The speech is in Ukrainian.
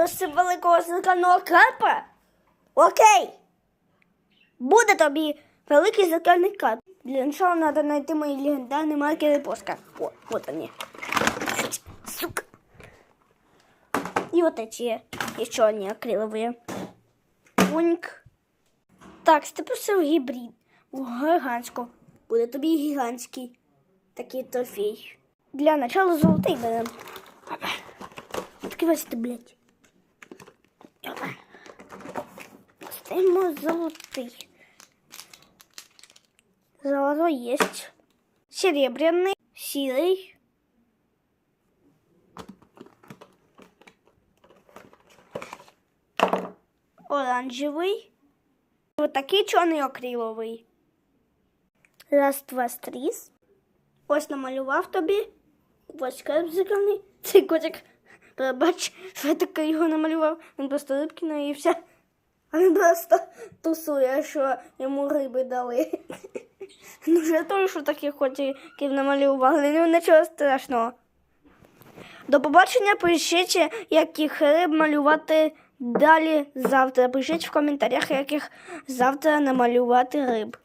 Пиши великого зеркального карпа? Окей. Буде тобі великий зеркальний карп. Для начала надо знайти мої легендарні маркери поска. О, вот они. Сука. И вот эти еще они акриловые. Оньк. Так, степився гібрид. У гігантську. Буде тобі гігантський такий трофей. Для начала золотий берем. Відкривайся ти, блядь. Ставимо золотий. Золотой есть. Серебряный, сирый. Оранжевый. Вот такий чорний акриловий. Раз, два, стріс. Ось намалював тобі. Ось карп зелений. Цей котик. Пробач, що я таке його намалював. Він просто рибки наївся. А він просто тусує, що йому риби дали. Ну, той, що таких котиків намалювали, ну нічого страшного. До побачення, пишіть, яких риб малювати далі завтра. Пишіть в коментарях, яких завтра намалювати риб.